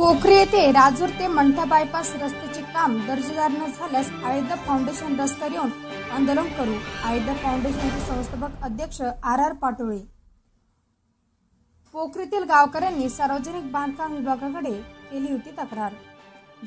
पोखरी येथे राजूर ते मंठा बायपास रस्त्याचे काम दर्जेदार न झाल्यास आयुध फाउंडेशन रस्त्यावर येऊन आंदोलन करू. आयुध फाउंडेशनचे संस्थापक अध्यक्ष आर आर पाटोळे. पोखरीतील गावकऱ्यांनी सार्वजनिक बांधकाम विभागाकडे केली होती तक्रार.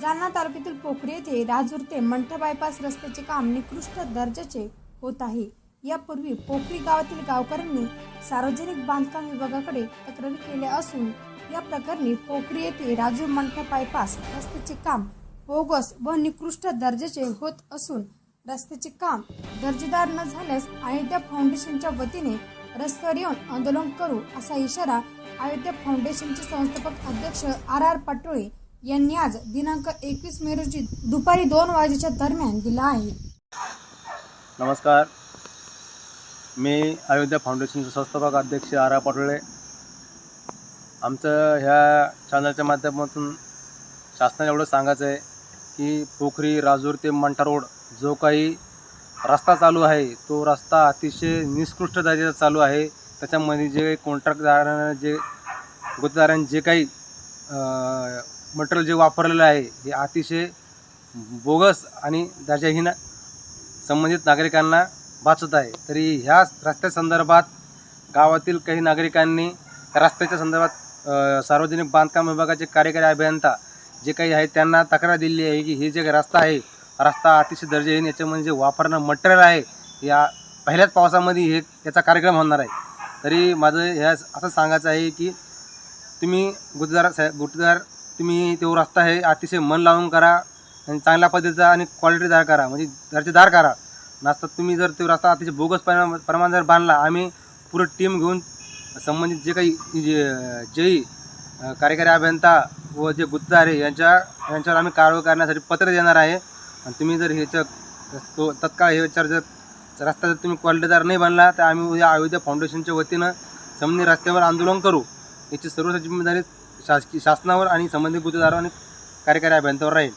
जालना तालुक्यातील पोखरी येथे राजूर ते मंठा बायपास रस्त्याचे काम निकृष्ट दर्जाचे होत आहे. यापूर्वी पोखरी गावातील गावकऱ्यांनी सार्वजनिक बांधकाम विभागाकडे तक्रारी केल्या असून या प्रकरणी पोखरी येथे राजू मंठा बायपास रस्त्याचे काम बोगस व निकृष्ट दर्जाचे होत असून रस्त्याचे काम दर्जेदार न झाल्यास अयोध्या फाउंडेशनच्या वतीने रस्त्यावर येऊन आंदोलन करू असा इशारा अयोध्या फाउंडेशनचे संस्थापक अध्यक्ष आर आर पाटोळे यांनी आज दिनांक एकवीस मे रोजी दुपारी दोन वाजेच्या दरम्यान दिला आहे. नमस्कार. मी अयोध्या फाउंडेशनचे संस्थापक अध्यक्ष आर आर पाटोळे आमचं ह्या चॅनलच्या माध्यमातून शासनाला एवढं सांगायचं आहे की पोखरी राजूर ते मंठा रोड जो काही रस्ता चालू आहे तो रस्ता अतिशय निष्कृष्ट दर्जाचा चालू आहे. त्याच्यामध्ये जे कॉन्ट्रॅक्टदारांना जे गुत्तेदारांनी जे काही मटेरियल जे वापरलेलं आहे हे अतिशय बोगस आणि दर्जाहीन संबंधित नागरिकांना वाचत आहे. तरी ह्या रस्त्या संदर्भात गावातील काही नागरिकांनी रस्त्याच्या संदर्भात सार्वजनिक बांधकाम विभागाचे कार्यकारी अभियंता जे काही आहे त्यांना तक्रार दिली आहे की हे जे रस्ता आहे रस्ता अतिशय दर्जाहीन याच्यामध्ये जे म्हणजे वापरणं मटेरियल आहे. या पहिल्याच पावसामध्ये हे याचा कार्यक्रम होणार आहे. तरी माझं ह्या असं सांगायचं आहे की तुम्ही गुत्तेदार साहेब गुत्तेदार तुम्ही तो रस्ता आहे अतिशय मन लावून करा आणि चांगल्या पद्धतीचा आणि क्वालिटीदार करा. म्हणजे दर्जेदार करा. नसता तुम्ही जर तो रस्ता अतिशय बोगस प्रमाण प्रमाण जर बांधला आम्ही पुरं टीम घेऊन संबंधित जे काही जे जेई कार्यकारी अभियंता व जे गुत्तेदार आहे यांच्या यांच्यावर आम्ही कारवाई करण्यासाठी पत्र देणार आहे. आणि तुम्ही जर ह्याच्या तो तत्काळ ह्याच्यावर जर रस्ता जर तुम्ही क्वालिटीदार नाही बनला तर आम्ही उद्या अयोध्या फाउंडेशनच्या वतीनं संबंधित रस्त्यावर आंदोलन करू. याची सर्व जिम्मेदारी शासकीय शासनावर आणि संबंधित गुत्तेदारावर आणि कार्यकारी अभियंत्यावर राहील.